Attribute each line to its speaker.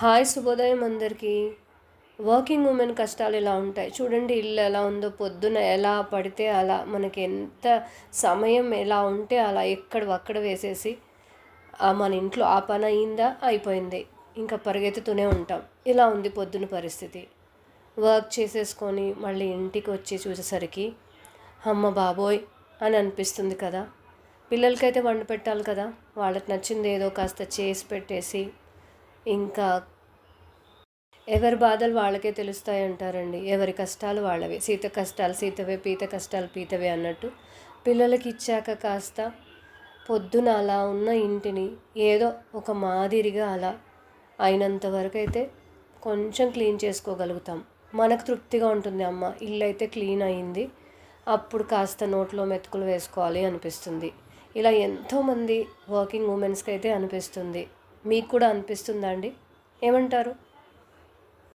Speaker 1: Hi శుభోదయం అందరికీ. Working women కష్టాలు ఇలా ఉంటాయి. చూడండి ఇల్లు ఎలా ఉందో పొద్దున ఎలా పడితే అలా మనకి ఎంత సమయం ఎలా ఉంటే అలా ఎక్కడ అక్కడ వేసేసి మన ఇంట్లో ఆ పని అయిందా అయిపోయింది. ఇంకా పరిగెత్తుతూనే ఉంటాం. ఇలా ఉంది పొద్దున పరిస్థితి. వర్క్ చేసేసుకొని మళ్ళీ ఇంటికి వచ్చి చూసేసరికి అమ్మ బాబోయ్ అని అనిపిస్తుంది కదా. పిల్లలకైతే వండి పెట్టాలి కదా. వాళ్ళకి నచ్చింది ఏదో కాస్త చేసి పెట్టేసి ఇంకా ఎవరి బాధలు వాళ్ళకే తెలుస్తాయి అంటారండి. ఎవరి కష్టాలు వాళ్ళవే. సీత కష్టాలు సీతవే పీత కష్టాలు పీతవే అన్నట్టు పిల్లలకి ఇచ్చాక కాస్త పొద్దున అలా ఉన్న ఇంటిని ఏదో ఒక మాదిరిగా అలా అయినంత వరకు అయితే కొంచెం క్లీన్ చేసుకోగలుగుతాం. మనకు తృప్తిగా ఉంటుంది అమ్మ. ఇల్లు అయితే క్లీన్ అయింది. అప్పుడు కాస్త నోట్లో మెతుకులు వేసుకోవాలి అనిపిస్తుంది. ఇలా ఎంతోమంది వర్కింగ్ ఉమెన్స్కి అయితే అనిపిస్తుంది. మీకు కూడా అనిపిస్తుందా అండి? ఏమంటారు?